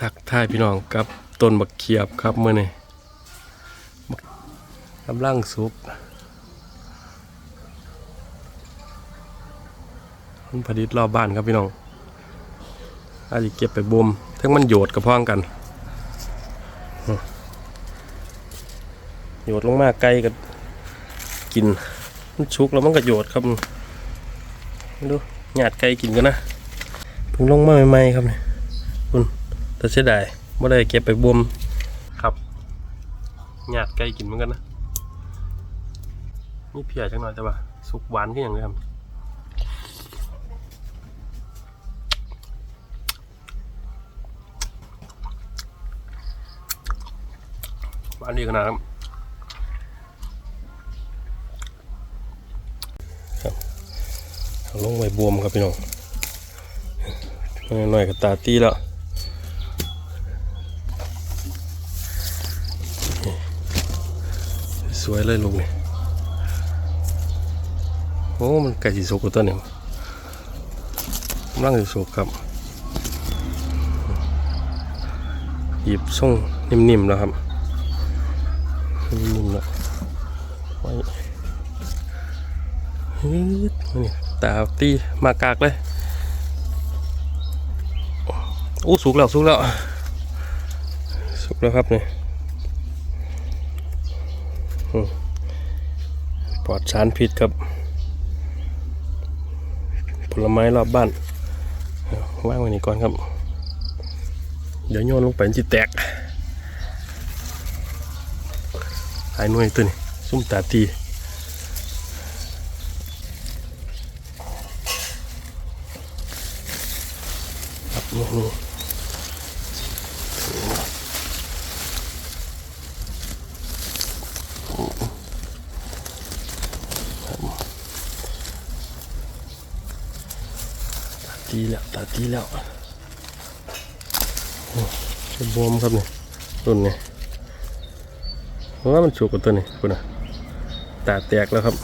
ทักทายพี่น้องกับต้นบักเขียบครับเมื่อนี้บักำลังสุกมันผลิตรอบบ้านครับพี่น้องอาจจะเก็บไปบ่มทั้งมันโยดกับพ้องกันโยดลงมาไกลกับกินมันชุกแล้วมันก็โยดครับดูหยาดไก่กินกันนะเพิ่งลงมาใหม่ๆครับเนี่ยคุณ แต่เสียดายไม่ได้เก็บไปบวมครับหยาดไก่กินเหมือนกันนะนี่เพียจังหน่อยแต่ว่า สุกหวานขึ้นอย่างเลยครับหวานดีขนาดครับลงไปบวมครับพี่น้องหน่อยๆกับตาตีแล้วส วยเลยลูกนี่โอ้มันไก่สีสุกตัวนี่ยกำลังสีสุกครับ หยิบส่งนิ่มๆแล้วครับ นิ่มๆแล้วไว้ฮึดนี่ตาตีมากากเลยโอ้สุกแล้วสุกแล้วสุกแล้วครับเนี่อืม ปลอดสารพิษครับ ผลไม้รอบบ้านเอาวางไว้นี่ก่อนครับ เดี๋ยวโยนลงไปจะแตกหายหน่วยตัวนี้ซุ่มตาตีครับนี่นี่ตา ตีแล้วตาตีแล้วอ้เป็นบวมครับเนี่ต้นนี่เพราะว่ามันฉุกกับตัวนี้คุณนะตาแตกแล้วครับ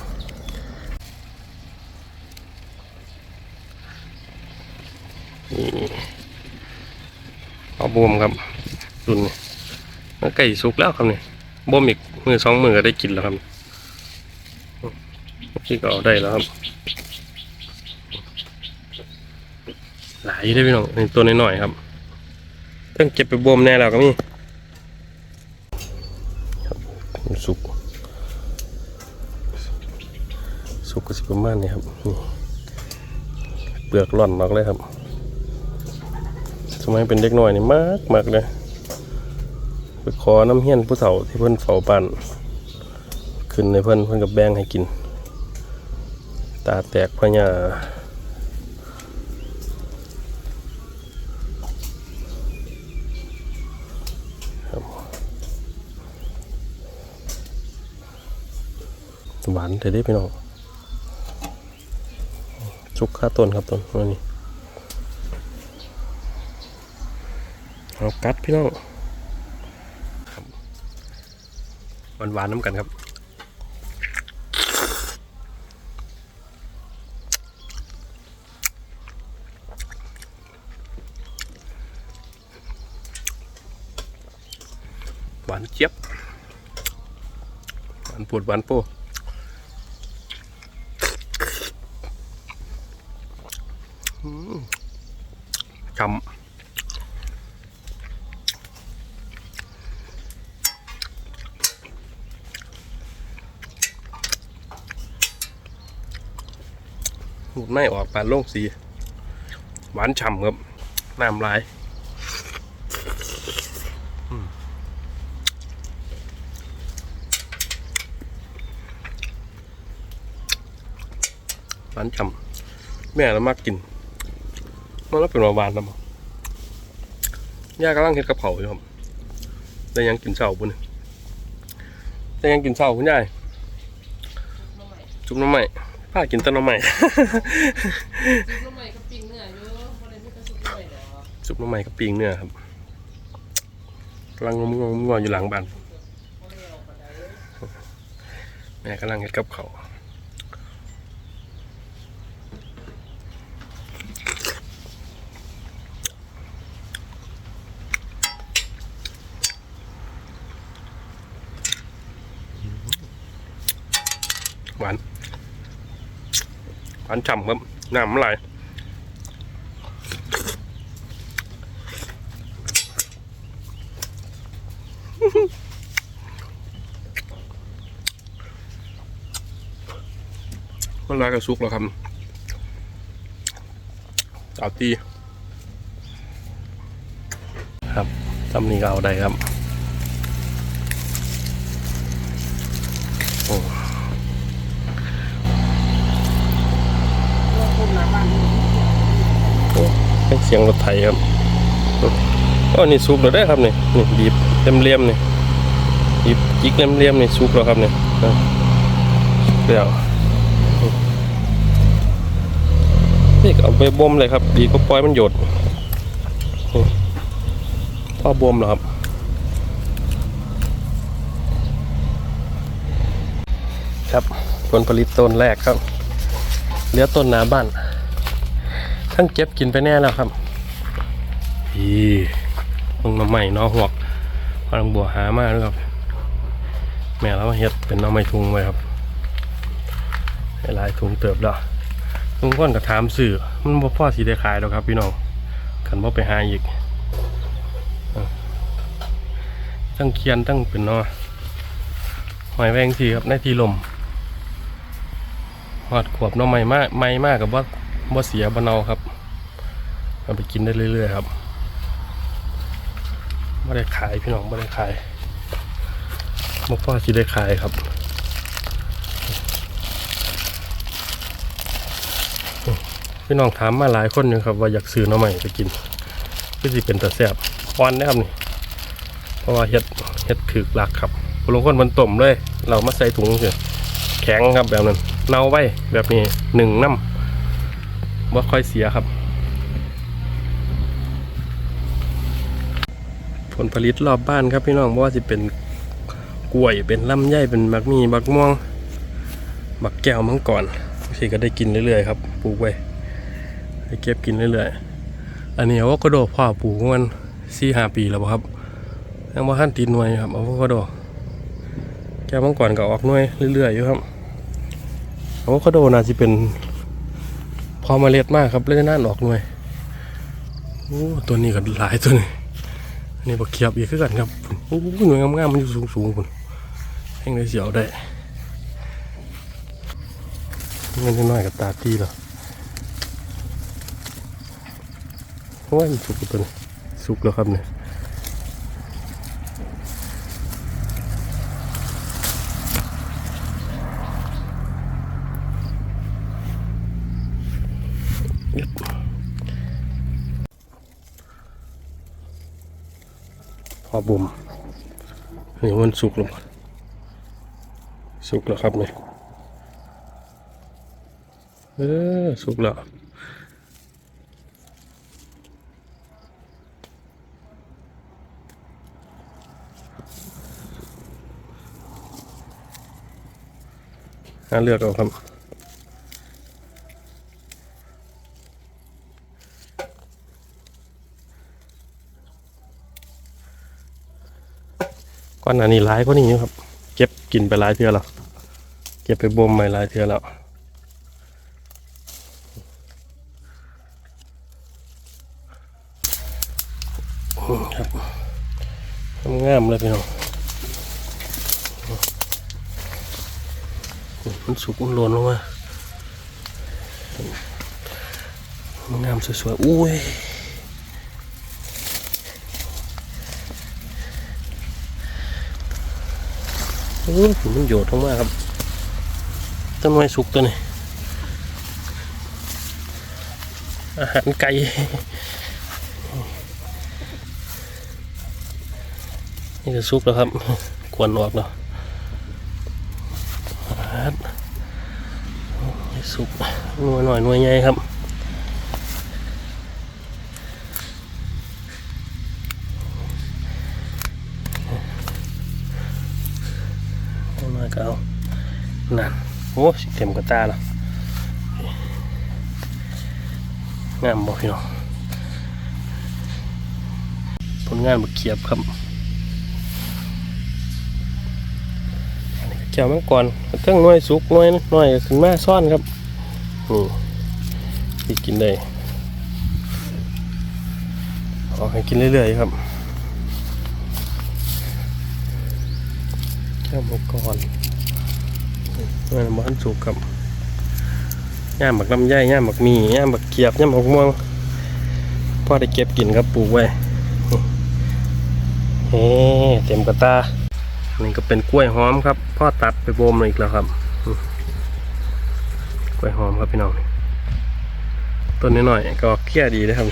เอาบวมครับรุ่นนี้แล้วไก่สุกแล้วครับเนี่ยบ่มอีกมือสองมือก็ได้กินแล้วครับที่ก็เอาได้แล้วครับ หลายได้พี่น้องนี่ตัวน้อยๆครับต้องเก็บไปบวมแน่แล้วก็มีสุกสุกก็สิประมาณนี้ครับนี่เปลือกร่อนมากเลยครับ สมัยเป็นเด็กน้อยนี่มากมากเลยไปขอน้ำเฮี้ยนผู้เฒ่าที่เพิ่นเฝ้าบ้านขึ้นในเพิ่นเพิ่นกับแบงให้กิน ตาแตกพญาานแต่ได้พี่น้องชุกข้าต้นครับต้นวันนี้เอากัดพี่น้องหวานหวานๆน้ำกันครับหวานเจี๊ยบหวานปวดหวานโป้อืม จำหมุดไม่ออกปานโล่งสี หวานฉ่ำครับ น้ำลายหวานฉ่ำแม่เรามากกิน มันแล้วเป็นหวานๆนะมั้งย่ากำลังเห็ดกระเพราอยู่ครับแต่ยังกินเช้าปุ่นแต่ยังกินเช้าคุณยายจุ๊บน้ำใหม่ป้ากินแต้นน้ำใหม่ซุปน้ำใหม่ก็ปิ้งเนื้ออยู่บ่ได้มีแต่ซุปน้ำใหม่ดอกซุปน้ำใหม่กับปีงเนื้อครับกำลังงมงมงอยู่หลังบ้านบ่ได้เอาปานใดแม่กำลังเฮ็ดกับเขา หวาน หวานฉ่ำครับน้ำไหลายมันลายกระซุกแล้วครับสาวตี ครับตำนี้ก็เอาได้ครับ โอ้ คนหน้าบ้านนี่ โอ้เป็นเสียงรถไถครับก็นี่ซุกแล้วได้ครับนี่นี่บีบเลี่ยมๆนี่บีบจิกเลี่ยมๆนี่ซุกแล้วครับนี่นะเดี๋ยวนี่เอาไปบ่มเลยครับ ดีก็ปล่อยมันหยดพ่อบ่มแล้วครับครับผลผลิตต้นแรกครับเหลือต้นหนาบ้าน ทั้งเก็บกินไปแน่แล้วครับ อีลงมาใหม่เนอหวกพลังบัวหามากด้วยครับ แม่เราเฮ็ดเป็นน้อไม้ทุงไว้ครับหลายถุงเติบแล้วลุงก้อนก็ถามสื่อมันบ่พอสีได้ขายแล้วครับพี่น้องขันบ่ไปหาอีกตั้งเคียนตั้งเป็นนอหอยแวงสีครับในที่ลมหอดขวบน้อใหม่มากใหม่มากกับว่าบ่เสียบ่เนาครับเอาไปกินได้เรื่อยๆครับ บ่ได้ขายพี่น้องบ่ได้ขายบ่พอสิได้ขายครับพี่น้องถามมาหลายคนอยู่ครับ ว่าอยากซื้อน้อใหม่ไปกินก็สิเป็นตาแซบอ่อนนะครับนี่ เพราะว่าเฮ็ดเฮ็ดถึกหลักครับบางคนมันต้มเลย เรามาใส่ถุงเฉยแข็งครับแบบนั้น เน่าไว้แบบนี้หนึ่งน้ำว่าค่อยเสียครับ ลผลิตรอบบ้านครับพี่น้องบ่ว่าจะเป็นกล้วยเป็นลำไยเป็นมักมีบักม่วงบักแก้วมังกรที่ก็ได้กินเรื่อยๆครับปลูกไว้ได้เก็บกินเรื่อยๆอันนี้อะโวคาโดพ่อปลูกมันสี่ห้าปีแล้วครับยังว่าขั้นตีหน่วยครับอะโวคาโดแก้วมังกรก็ออกหน่วยเรื่อยๆอยู่ครับอะโวคาโดน่าจะเป็นพอมาเล็ดมากครับเล่นน่านออกหน่วยโอ้ตัวนี้ก็หลายตัวนี่อั นนี้บักเขียบอีกคือกันครับโอ้โหน่วยงามๆมันอยู่สูงๆคุณแห้งได้เสียวได้เงินน้อยกับตาตีเหรอโอ้ยมันสุกตัวนี้สุกแล้วครับเนี่ย พอบุมนี่มันสุกล้วสุกแล้วครับเนี่ยเออสุกแล้วน่าเลือกเอาครับ อนหน้านี้หลายกว่านี้อยู่ครับ เก็บกินไปหลายเทื่อแล้วเก็บไปบ่มไปหลายเทื่อแล้วอืมครับงามเลยพี่น้องมันสุกมันหล่นลงมางามสวยๆ อุ้ย อู้หูมันโยดลงมาครับต้นไม้สุกตัวนี้อาหารไก่นี่ก็สุกแล้วครับกวนออกแล้วอาหารสุกหน่วยหน่อยหน่วยใหญ่ครับ เอาหน่อย ก็เอานั่นโอ้สิเต็มกระตาแล้วงามบ่พี่น้องผลงานบักเขียบครับอันนี้ก็แก้วมังกรเทั้งหน้อยสุกหน้อยหน้อยขึ้นมาซ่อนครับนี่ที่กินได้เอให้กินเรื่อยๆครับแก้วมังกร มันมันสุกครับย่ามหมักลำไยย่ามหมักมีย่ามหมักเกียบย่ามหมักม่วงพ่อได้เก็บกินครับปลูกไว้เฮ้เต็มกระตานี่ก็เป็นกล้วยหอมครับพ่อตัดไปโบมมาอีกแล้วครับกล้วยหอมครับพี่น้องต้นน้อยๆก็เกลี้ยดีนะครับ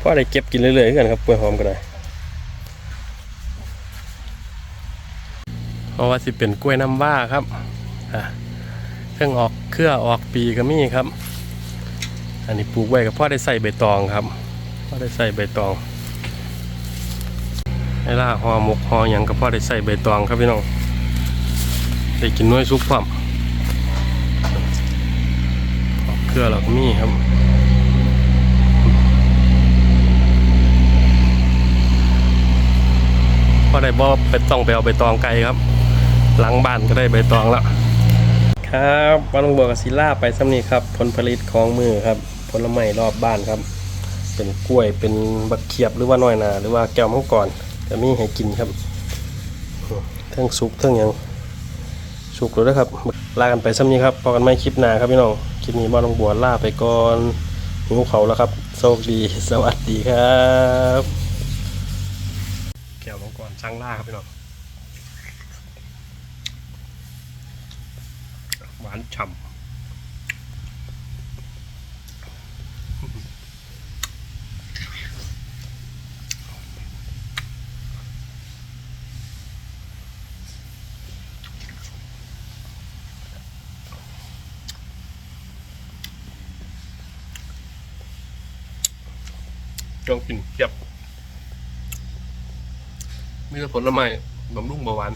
พ่อได้เก็บกินเรื่อยๆกันครับกล้วยหอมก็ได้เพราะว่าสิเป็นกล้วยน้ำว้าครับ เครื่องออกเครือออกปีก็มีครับ อันนี้ปลูกไว้กับพ่อได้ใส่ใบตองครับพ่อได้ใส่ใบตองไอ้ล่าห่อหมกห่อหยังก็พอได้ใส่ใบตองครับพี่น้องได้กินน้อยซุปพร้อมออกเครือเราก็มีครับพอได้บ่ไปต้องไปเอาใบตองไกลครับ หลังบ้านก็ได้ใบตองแล้ว ครับวันลงบัวกับศิลาไปสำนีครับ ผลผลิตของมือครับ ผลไม้รอบบ้านครับ เป็นกล้วยเป็นบักเขียบหรือว่าน้อยนาหรือว่าแก้วมังกรจะมีให้กินครับเทั้งสุกเทั้งยังสุกแล้วนะครับลากันไปซ้ำนี้ครับพอกันไม่คลิปหน้าครับพี่น้องคลิปนี้บ้านลงบัวลาไปก่อนหิวเขาแล้วครับโชคดีสวัสดีครับ แก้วมังกรช่างล่าครับพี่น้อง ห วานฉ่ำจองกินเทียบมีแต่ผลไม้บำรุงเบาหวาน